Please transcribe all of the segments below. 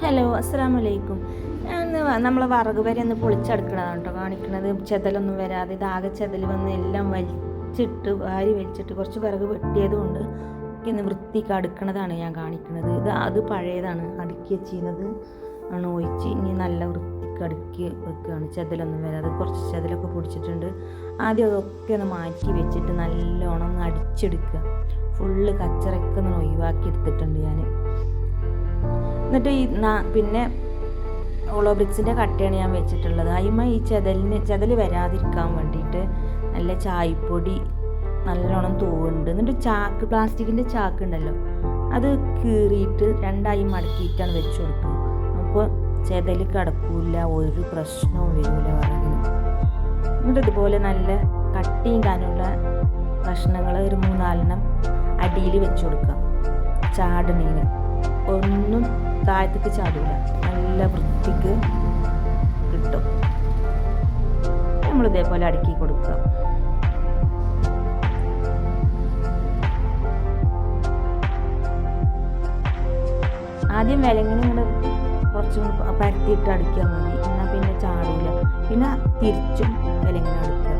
Hello അസ്സാം വലൈക്കും ഞാൻ നമ്മളെ വറക് വരെ ഒന്ന് പൊളിച്ചെടുക്കണതാണ് കേട്ടോ. കാണിക്കണത് ചെതലൊന്നും വരാതെ ഇതാകെ ചെതൽ വന്ന് എല്ലാം വലിച്ചിട്ട് വാരി വലിച്ചിട്ട് കുറച്ച് വിറക് വെട്ടിയത് കൊണ്ട് ഇന്ന് വൃത്തിക്ക് അടുക്കണതാണ് ഞാൻ കാണിക്കുന്നത് ഇത് അത് പഴയതാണ് അടുക്കി വെച്ചിരുന്നത്. ആണ് ഒഴിച്ച് ഇനി നല്ല വൃത്തിക്ക് അടുക്കി വെക്കുകയാണ് ചെതലൊന്നും വരാതെ കുറച്ച് ചെതലൊക്കെ പൊടിച്ചിട്ടുണ്ട്. ആദ്യം അതൊക്കെ ഒന്ന് മാറ്റി വെച്ചിട്ട് നല്ലോണം ഒന്ന് അടിച്ചെടുക്കുക. ഫുള്ള് കച്ചറൊക്കെ ഒന്ന് ഒഴിവാക്കി എടുത്തിട്ടുണ്ട് ഞാൻ എന്നിട്ട് ഈ പിന്നെ ഓളോ ബ്രിക്സിന്റെ കട്ടയാണ് ഞാൻ വെച്ചിട്ടുള്ളത്. അതിമ ഈ ചെതലിന് ചെതൽ വരാതിരിക്കാൻ വേണ്ടിയിട്ട് നല്ല ചായപ്പൊടി നല്ലോണം തൂവുണ്ട്. എന്നിട്ട് ചാക്ക് പ്ലാസ്റ്റിക്കിന്റെ ചാക്ക് ഉണ്ടല്ലോ അത് കീറിയിട്ട് രണ്ടായി മടക്കിയിട്ടാണ് വെച്ച് കൊടുക്കുക. അപ്പോൾ ചെതൽ കിടക്കൂല ഒരു പ്രശ്നവും വരില്ല വിറകിന്. എന്നിട്ട് ഇതുപോലെ നല്ല കട്ടിയും കാനുള്ള കഷ്ണങ്ങൾ ഒരു മൂന്നാലെണ്ണം അടിയിൽ വെച്ച് കൊടുക്കുക. ചാടണീന് ഒന്നും താഴത്തേക്ക് ചാടില്ല നല്ല വൃത്തിക്ക് കിട്ടും. നമ്മൾ ഇതേപോലെ അടുക്കി കൊടുക്കുക. ആദ്യം വിലങ്ങനെ ഇങ്ങനെ കുറച്ചും പരത്തിയിട്ട് അടുക്കാൻ മതി. എന്നാൽ പിന്നെ ചാടില്ല പിന്നെ തിരിച്ചും വിലങ്ങനെ അടുക്കുക.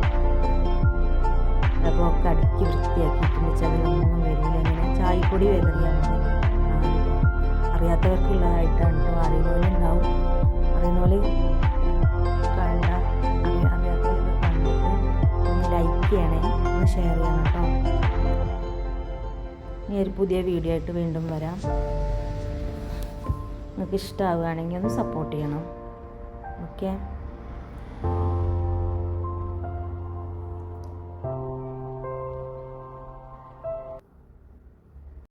അപ്പോൾ ഒക്കെ അടുക്കി വൃത്തിയാക്കിയിട്ടുണ്ട്. ഒന്നും വരില്ല. ഇങ്ങനെ ചായപ്പൊടി വിതറിയാൽ മതി അറിയാത്തവർക്കുള്ളതായിട്ടാണ് കേട്ടോ അറിയുന്നവരുണ്ടാവും. അറിയുന്നവർ കണ്ട അറിയ അറിയാത്തവരൊക്കെ കണ്ടിട്ട് ഒന്ന് ലൈക്ക് ചെയ്യണേ ഒന്ന് ഷെയർ ചെയ്യണം കേട്ടോ ഇനി ഒരു പുതിയ വീഡിയോ ആയിട്ട് വീണ്ടും വരാം. നിങ്ങൾക്ക് ഇഷ്ടമാവുകയാണെങ്കിൽ ഒന്ന് സപ്പോർട്ട് ചെയ്യണം. ഓക്കെ